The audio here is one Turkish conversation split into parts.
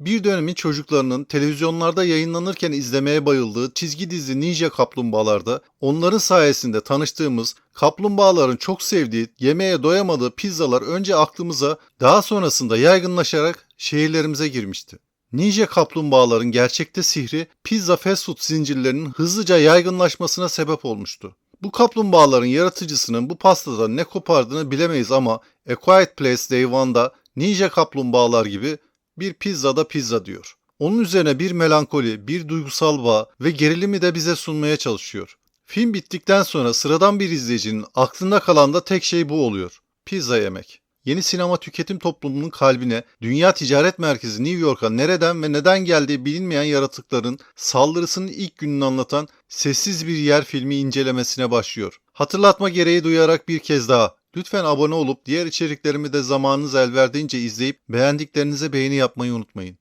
bir dönemin çocuklarının televizyonlarda yayınlanırken izlemeye bayıldığı çizgi dizi Ninja Kaplumbağalarda onların sayesinde tanıştığımız, kaplumbağaların çok sevdiği, yemeğe doyamadığı pizzalar önce aklımıza, daha sonrasında yaygınlaşarak şehirlerimize girmişti. Ninja kaplumbağaların gerçekte sihri pizza fast food zincirlerinin hızlıca yaygınlaşmasına sebep olmuştu. Bu kaplumbağaların yaratıcısının bu pastadan ne kopardığını bilemeyiz ama A Quiet Place Day One'da Ninja kaplumbağalar gibi bir pizzada pizza diyor. Onun üzerine bir melankoli, bir duygusal bağ ve gerilimi de bize sunmaya çalışıyor. Film bittikten sonra sıradan bir izleyicinin aklında kalan da tek şey bu oluyor. Pizza yemek. Yeni sinema tüketim toplumunun kalbine, dünya ticaret merkezi New York'a nereden ve neden geldiği bilinmeyen yaratıkların saldırısının ilk gününü anlatan Sessiz Bir Yer filmi incelemesine başlıyor. Hatırlatma gereği duyarak bir kez daha lütfen abone olup diğer içeriklerimi de zamanınız el verdiğince izleyip beğendiklerinize beğeni yapmayı unutmayın.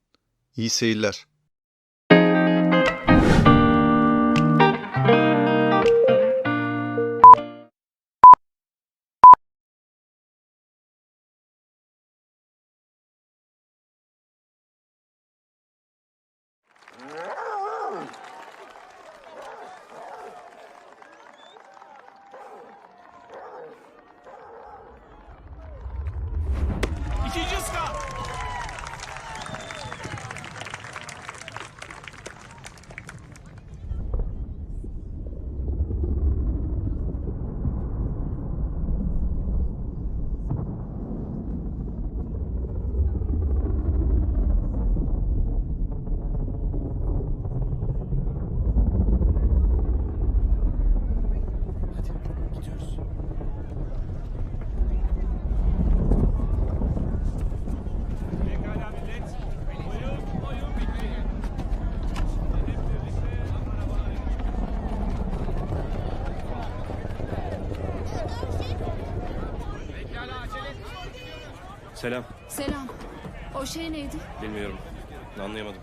İyi seyirler. Selam. Selam. O şey neydi? Bilmiyorum. Anlayamadım.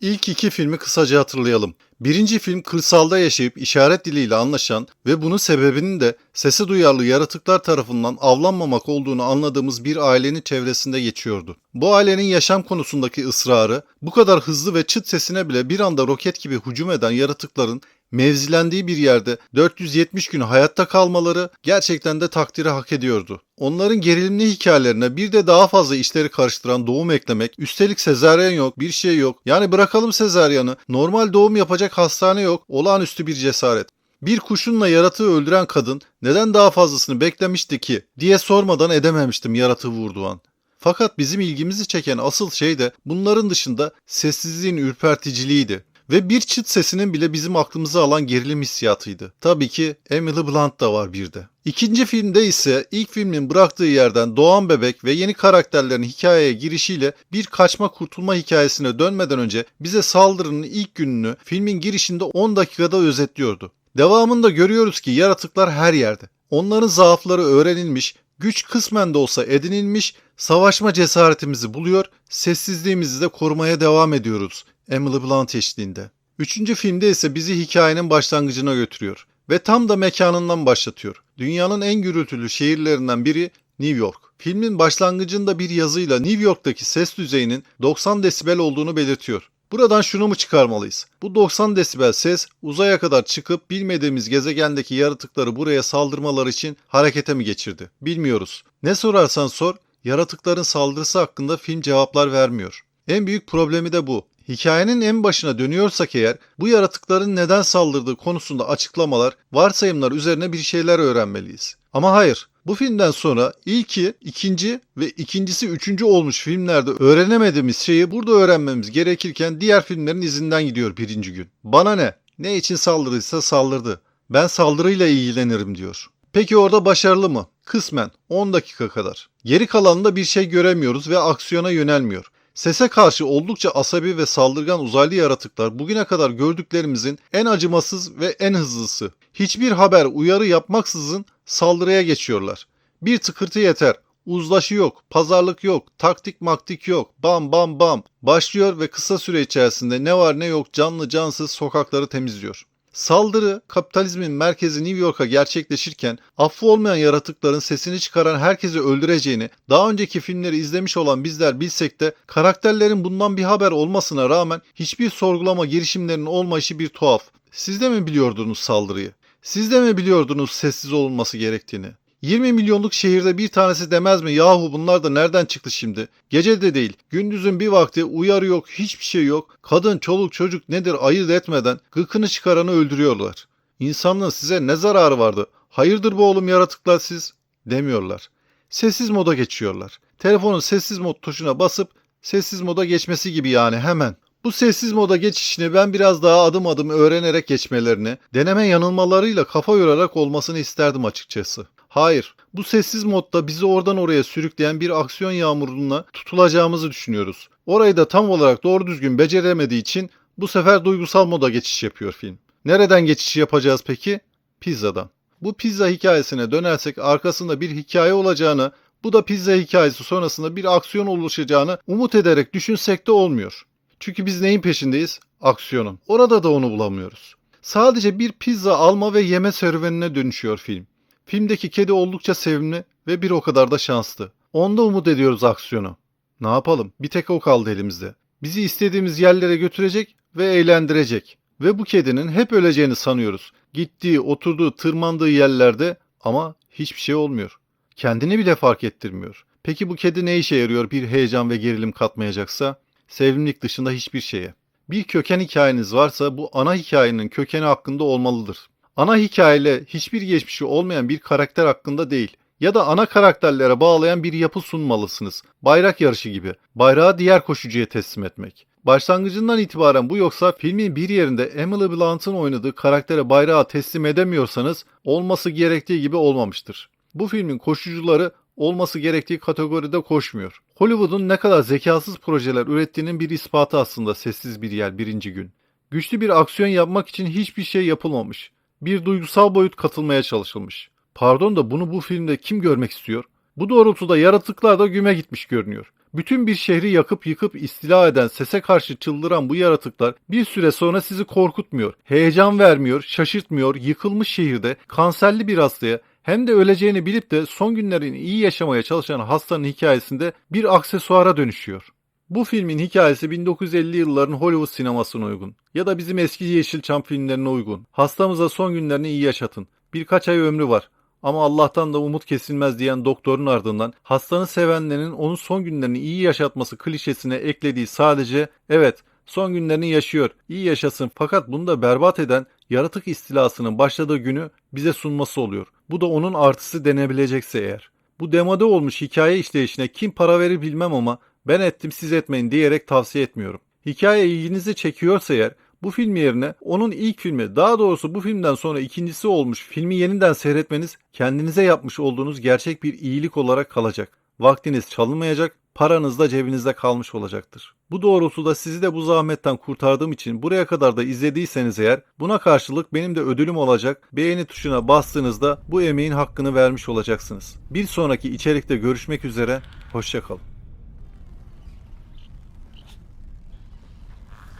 İlk iki filmi kısaca hatırlayalım. Birinci film kırsalda yaşayıp işaret diliyle anlaşan ve bunun sebebinin de sesi duyarlı yaratıklar tarafından avlanmamak olduğunu anladığımız bir ailenin çevresinde geçiyordu. Bu ailenin yaşam konusundaki ısrarı, bu kadar hızlı ve çıt sesine bile bir anda roket gibi hücum eden yaratıkların mevzilendiği bir yerde 470 gün hayatta kalmaları gerçekten de takdiri hak ediyordu. Onların gerilimli hikayelerine bir de daha fazla işleri karıştıran doğum eklemek, üstelik sezaryen yok, bir şey yok. Yani bırakalım sezaryanı, normal doğum yapacak hastane yok, olağanüstü bir cesaret. Bir kuşunla yaratığı öldüren kadın neden daha fazlasını beklemişti ki diye sormadan edememiştim yaratığı vurduğu an. Fakat bizim ilgimizi çeken asıl şey de bunların dışında sessizliğin ürperticiliğiydi. Ve bir çıt sesinin bile bizim aklımızı alan gerilim hissiyatıydı. Tabii ki Emily Blunt da var bir de. İkinci filmde ise ilk filmin bıraktığı yerden doğan bebek ve yeni karakterlerin hikayeye girişiyle bir kaçma kurtulma hikayesine dönmeden önce bize saldırının ilk gününü filmin girişinde 10 dakikada özetliyordu. Devamında görüyoruz ki yaratıklar her yerde. Onların zaafları öğrenilmiş, güç kısmen de olsa edinilmiş, savaşma cesaretimizi buluyor, sessizliğimizi de korumaya devam ediyoruz Emily Blunt eşliğinde. Üçüncü filmde ise bizi hikayenin başlangıcına götürüyor ve tam da mekanından başlatıyor. Dünyanın en gürültülü şehirlerinden biri New York. Filmin başlangıcında bir yazıyla New York'taki ses düzeyinin 90 desibel olduğunu belirtiyor. Buradan şunu mu çıkarmalıyız? Bu 90 desibel ses uzaya kadar çıkıp bilmediğimiz gezegendeki yaratıkları buraya saldırmaları için harekete mi geçirdi? Bilmiyoruz. Ne sorarsan sor, yaratıkların saldırısı hakkında film cevaplar vermiyor. En büyük problemi de bu. Hikayenin en başına dönüyorsak eğer bu yaratıkların neden saldırdığı konusunda açıklamalar, varsayımlar üzerine bir şeyler öğrenmeliyiz. Ama hayır, bu filmden sonra ilki, ikinci ve ikincisi üçüncü olmuş filmlerde öğrenemediğimiz şeyi burada öğrenmemiz gerekirken diğer filmlerin izinden gidiyor birinci gün. Bana ne? Ne için saldırdıysa saldırdı. Ben saldırıyla ilgilenirim diyor. Peki orada başarılı mı? Kısmen 10 dakika kadar. Geri kalanında bir şey göremiyoruz ve aksiyona yönelmiyor. Sese karşı oldukça asabi ve saldırgan uzaylı yaratıklar bugüne kadar gördüklerimizin en acımasız ve en hızlısı. Hiçbir haber, uyarı yapmaksızın saldırıya geçiyorlar. Bir tıkırtı yeter. Uzlaşı yok, pazarlık yok, taktik maktik yok. Bam bam bam. Başlıyor ve kısa süre içerisinde ne var ne yok canlı cansız sokakları temizliyor. Saldırı kapitalizmin merkezi New York'a gerçekleşirken affı olmayan yaratıkların sesini çıkaran herkesi öldüreceğini daha önceki filmleri izlemiş olan bizler bilsek de karakterlerin bundan bir haber olmasına rağmen hiçbir sorgulama girişimlerinin olmayışı bir tuhaf. Siz de mi biliyordunuz saldırıyı? Siz de mi biliyordunuz sessiz olunması gerektiğini? 20 milyonluk şehirde bir tanesi demez mi yahu bunlar da nereden çıktı şimdi? Gece de değil gündüzün bir vakti uyarı yok hiçbir şey yok. Kadın çoluk çocuk nedir ayırt etmeden gıkını çıkaranı öldürüyorlar. İnsanlığın size ne zararı vardı? Hayırdır bu oğlum yaratıklar siz? Demiyorlar. Sessiz moda geçiyorlar. Telefonun sessiz mod tuşuna basıp sessiz moda geçmesi gibi yani hemen. Bu sessiz moda geçişini ben biraz daha adım adım öğrenerek geçmelerini, deneme yanılmalarıyla kafa yorarak olmasını isterdim açıkçası. Hayır, bu sessiz modda bizi oradan oraya sürükleyen bir aksiyon yağmuruna tutulacağımızı düşünüyoruz. Orayı da tam olarak doğru düzgün beceremediği için bu sefer duygusal moda geçiş yapıyor film. Nereden geçiş yapacağız peki? Pizzadan. Bu pizza hikayesine dönersek arkasında bir hikaye olacağını, bu da pizza hikayesi sonrasında bir aksiyon oluşacağını umut ederek düşünsek de olmuyor. Çünkü biz neyin peşindeyiz? Aksiyonun. Orada da onu bulamıyoruz. Sadece bir pizza alma ve yeme serüvenine dönüşüyor film. Filmdeki kedi oldukça sevimli ve bir o kadar da şanslı. Onda umut ediyoruz aksiyonu. Ne yapalım? Bir tek o kaldı elimizde. Bizi istediğimiz yerlere götürecek ve eğlendirecek. Ve bu kedinin hep öleceğini sanıyoruz. Gittiği, oturduğu, tırmandığı yerlerde ama hiçbir şey olmuyor. Kendini bile fark ettirmiyor. Peki bu kedi ne işe yarıyor bir heyecan ve gerilim katmayacaksa? Sevimlilik dışında hiçbir şeye. Bir köken hikayeniz varsa bu ana hikayenin kökeni hakkında olmalıdır. Ana hikayeyle hiçbir geçmişi olmayan bir karakter hakkında değil ya da ana karakterlere bağlayan bir yapı sunmalısınız. Bayrak yarışı gibi. Bayrağı diğer koşucuya teslim etmek. Başlangıcından itibaren bu yoksa filmin bir yerinde Emily Blunt'ın oynadığı karaktere bayrağı teslim edemiyorsanız olması gerektiği gibi olmamıştır. Bu filmin koşucuları olması gerektiği kategoride koşmuyor. Hollywood'un ne kadar zekasız projeler ürettiğinin bir ispatı aslında sessiz bir yer birinci gün. Güçlü bir aksiyon yapmak için hiçbir şey yapılmamış. Bir duygusal boyut katılmaya çalışılmış. Pardon da bunu bu filmde kim görmek istiyor? Bu doğrultuda yaratıklar da güme gitmiş görünüyor. Bütün bir şehri yakıp yıkıp istila eden, sese karşı çıldıran bu yaratıklar bir süre sonra sizi korkutmuyor, heyecan vermiyor, şaşırtmıyor, yıkılmış şehirde kanserli bir hastaya hem de öleceğini bilip de son günlerini iyi yaşamaya çalışan hastanın hikayesinde bir aksesuara dönüşüyor. Bu filmin hikayesi 1950 yılların Hollywood sinemasına uygun ya da bizim eski Yeşilçam filmlerine uygun. Hastamıza son günlerini iyi yaşatın. Birkaç ay ömrü var. Ama Allah'tan da umut kesilmez diyen doktorun ardından hastanın sevenlerinin onun son günlerini iyi yaşatması klişesine eklediği sadece evet son günlerini yaşıyor, iyi yaşasın fakat bunu da berbat eden yaratık istilasının başladığı günü bize sunması oluyor. Bu da onun artısı denebilecekse eğer. Bu demode olmuş hikaye işleyişine kim para verir bilmem ama ben ettim siz etmeyin diyerek tavsiye etmiyorum. Hikaye ilginizi çekiyorsa eğer bu film yerine onun ilk filmi daha doğrusu bu filmden sonra ikincisi olmuş filmi yeniden seyretmeniz kendinize yapmış olduğunuz gerçek bir iyilik olarak kalacak. Vaktiniz çalınmayacak, paranız da cebinizde kalmış olacaktır. Bu doğrultuda sizi de bu zahmetten kurtardığım için buraya kadar da izlediyseniz eğer buna karşılık benim de ödülüm olacak. Beğeni tuşuna bastığınızda bu emeğin hakkını vermiş olacaksınız. Bir sonraki içerikte görüşmek üzere, hoşçakalın.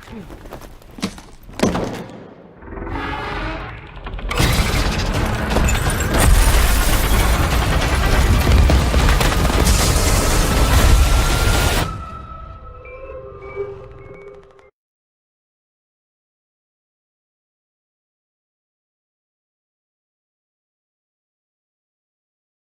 Thank you.